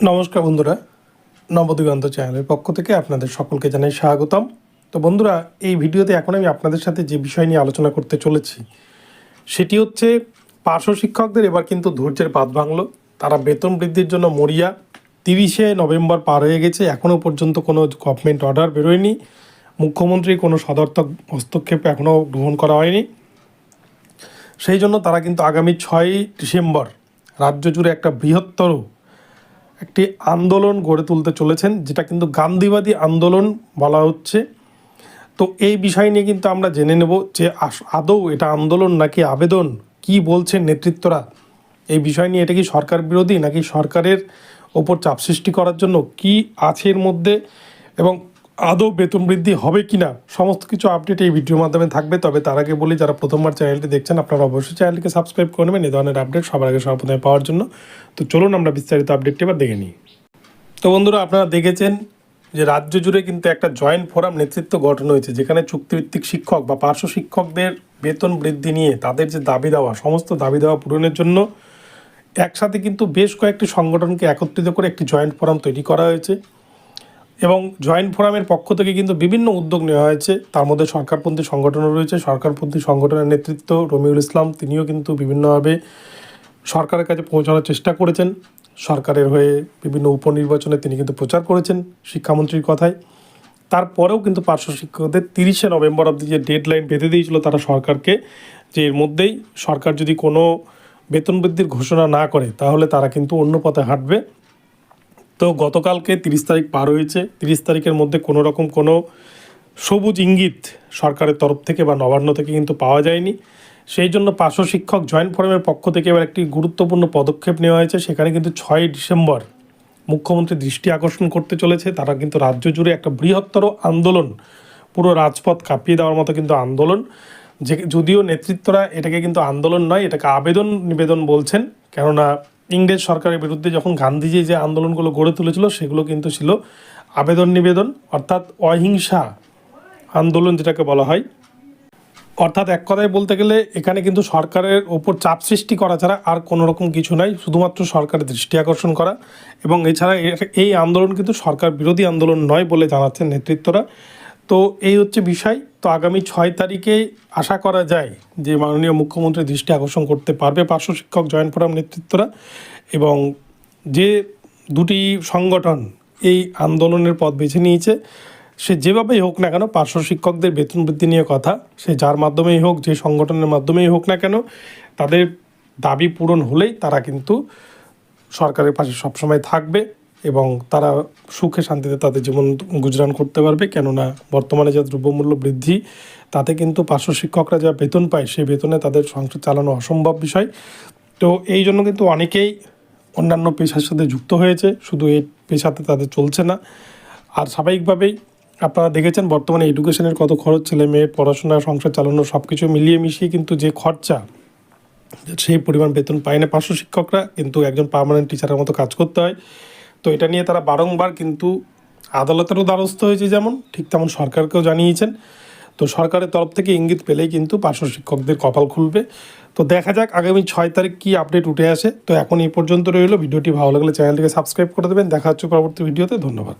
নমস্কার বন্ধুরা, নবদিগন্ত চ্যানেলের পক্ষ থেকে আপনাদের সকলকে জানাই স্বাগতম। তো বন্ধুরা, এই ভিডিওতে এখন আমি আপনাদের সাথে যে বিষয় নিয়ে আলোচনা করতে চলেছি, সেটি হচ্ছে পার্শ্ব শিক্ষকদের এবার কিন্তু ধৈর্যের বাদ ভাঙলো। তারা বেতন বৃদ্ধির জন্য মরিয়া তিরিশে নভেম্বর পার হয়ে গেছে। এখনও পর্যন্ত কোনো গভর্নমেন্ট অর্ডার বেরোয়নি। মুখ্যমন্ত্রী কোনো সদর্থক হস্তক্ষেপ এখনও গ্রহণ করা হয়নি। সেই জন্য তারা কিন্তু আগামী ছয়ই ডিসেম্বর রাজ্য জুড়ে একটা বৃহত্তর একটি আন্দোলন গড়ে তুলতে চলেছেন, যেটা কিন্তু গান্ধীবাদী আন্দোলন বলা হচ্ছে। তো এই বিষয় নিয়ে কিন্তু আমরা জেনে নেব যে আদৌ এটা আন্দোলন নাকি আবেদন? কি বলছেন নেতৃত্বরা? এই বিষয় নিয়ে এটা কি সরকার বিরোধী নাকি সরকারের ওপর চাপ সৃষ্টি করার জন্য কি আছে এর মধ্যে? এবং আদৌ বেতন বৃদ্ধি হবে কি না সমস্ত কিছু আপডেট এই ভিডিওর মাধ্যমে থাকবে। তবে তার আগে বলি, যারা প্রথমবার চ্যানেলটি দেখছেন, আপনারা অবশ্যই চ্যানেলটিকে সাবস্ক্রাইব করে নেবেন। এই ধরনের আপডেট সবার আগে সর্বপ্রথমে পাওয়ার জন্য। তো চলুন আমরা বিস্তারিত আপডেটটি এবার দেখে নিই। তো বন্ধুরা, আপনারা দেখেছেন যে রাজ্য জুড়ে কিন্তু একটা জয়েন্ট ফোরাম নেতৃত্ব গঠন হয়েছে, যেখানে চুক্তিভিত্তিক শিক্ষক বা পার্শ্ব শিক্ষকদের বেতন বৃদ্ধি নিয়ে তাদের যে দাবি দেওয়া, সমস্ত দাবি দেওয়া পূরণের জন্য একসাথে কিন্তু বেশ কয়েকটি সংগঠনকে একত্রিত করে একটি জয়েন্ট ফোরাম তৈরি করা হয়েছে। এবং জয়েন্ট ফোরামের পক্ষ থেকে কিন্তু বিভিন্ন উদ্যোগ নেওয়া হয়েছে। তার মধ্যে সরকারপন্থী সংগঠনও রয়েছে। সরকারপন্থী সংগঠনের নেতৃত্ব রমিউল ইসলাম, তিনিও কিন্তু বিভিন্নভাবে সরকারের কাছে পৌঁছানোর চেষ্টা করেছেন। সরকারের হয়ে বিভিন্ন উপনির্বাচনে তিনি কিন্তু প্রচার করেছেন শিক্ষামন্ত্রীর কথায়। তারপরেও কিন্তু পার্শ্ব শিক্ষকদের তিরিশে নভেম্বর অবধি যে ডেড লাইন বেঁধে দিয়েছিল তারা সরকারকে, যে এর মধ্যেই সরকার যদি কোনো বেতন বৃদ্ধির ঘোষণা না করে, তাহলে তারা কিন্তু অন্য পথে হাঁটবে। তো গতকালকে তিরিশ তারিখ পার হয়েছে। তিরিশ তারিখের মধ্যে কোনো রকম কোনো সবুজ ইঙ্গিত সরকারের তরফ থেকে বা নবান্ন থেকে কিন্তু পাওয়া যায়নি। সেই জন্য পার্শ্ব শিক্ষক জয়েন্ট ফোরামের পক্ষ থেকে এবার একটি গুরুত্বপূর্ণ পদক্ষেপ নেওয়া হয়েছে। সেখানে কিন্তু ছয়ই ডিসেম্বর মুখ্যমন্ত্রী দৃষ্টি আকর্ষণ করতে চলেছে। তারা কিন্তু রাজ্য জুড়ে একটা বৃহত্তর আন্দোলন, পুরো রাজপথ কাঁপিয়ে দেওয়ার মতো কিন্তু আন্দোলন। যে যদিও নেতৃত্বরা এটাকে কিন্তু আন্দোলন নয়, এটাকে আবেদন নিবেদন বলছেন। কেননা ইংরেজ সরকারের বিরুদ্ধে যখন গান্ধীজি যে আন্দোলনগুলো গড়ে তুলেছিল, সেগুলো কিন্তু ছিল আবেদন নিবেদন, অর্থাৎ অহিংসা আন্দোলন যেটাকে বলা হয়। অর্থাৎ এক কথায় বলতে গেলে এখানে কিন্তু সরকারের ওপর চাপ সৃষ্টি করা ছাড়া আর কোনো রকম কিছু নাই, শুধুমাত্র সরকারের দৃষ্টি আকর্ষণ করা। এবং এছাড়া এই আন্দোলন কিন্তু সরকার বিরোধী আন্দোলন নয় বলে জানাচ্ছেন নেতৃত্বরা। তো এই হচ্ছে বিষয়। তো আগামী ছয় তারিখে আশা করা যায় যে মাননীয় মুখ্যমন্ত্রী দৃষ্টি আকর্ষণ করতে পারবে পার্শ্ব শিক্ষক জয়েন্ট ফোরাম নেতৃত্বরা এবং যে দুটি সংগঠন এই আন্দোলনের পথ বেছে নিয়েছে, সে যেভাবেই হোক না কেন পার্শ্ব শিক্ষকদের বেতন বৃদ্ধি নিয়ে কথা, সে যার মাধ্যমেই হোক, যে সংগঠনের মাধ্যমেই হোক না কেন, তাদের দাবি পূরণ হলেই তারা কিন্তু সরকারের পাশে সবসময় থাকবে। এবং তারা সুখে শান্তিতে তাদের জীবন গুজরান করতে পারবে। কেননা বর্তমানে যা দ্রব্যমূল্য বৃদ্ধি, তাতে কিন্তু পার্শ্ব শিক্ষকরা যা বেতন পায়, সেই বেতনে তাদের সংসার চালানো অসম্ভব বিষয়। তো এই জন্য কিন্তু অনেকেই অন্যান্য পেশার সাথে যুক্ত হয়েছে। শুধু এই পেশাতে তাদের চলছে না। আর স্বাভাবিকভাবেই আপনারা দেখেছেন, বর্তমানে এডুকেশনের কত খরচ, ছেলে মেয়ের পড়াশোনা, সংসার চালানো সব কিছু মিলিয়ে মিশিয়ে কিন্তু যে খরচা, সেই পরিমাণ বেতন পায় না পার্শ্ব শিক্ষকরা। কিন্তু একজন পার্মানেন্ট টিচারের মতো কাজ করতে হয়। তো এটা নিয়ে তারা বারংবার কিন্তু আদালতেরও দ্বারস্থ হয়েছে যেমন, ঠিক তেমন সরকারকেও জানিয়েছেন। তো সরকারের তরফ থেকে ইঙ্গিত পেলেই কিন্তু পার্শ্ব শিক্ষকদের কপাল খুলবে। তো দেখা যাক আগামী ছয় তারিখ কী আপডেট উঠে আসে। তো এখন এই পর্যন্ত রইল। ভিডিওটি ভালো লাগলে চ্যানেলটিকে সাবস্ক্রাইব করে দেবেন। দেখা হচ্ছে পরবর্তী ভিডিওতে। ধন্যবাদ।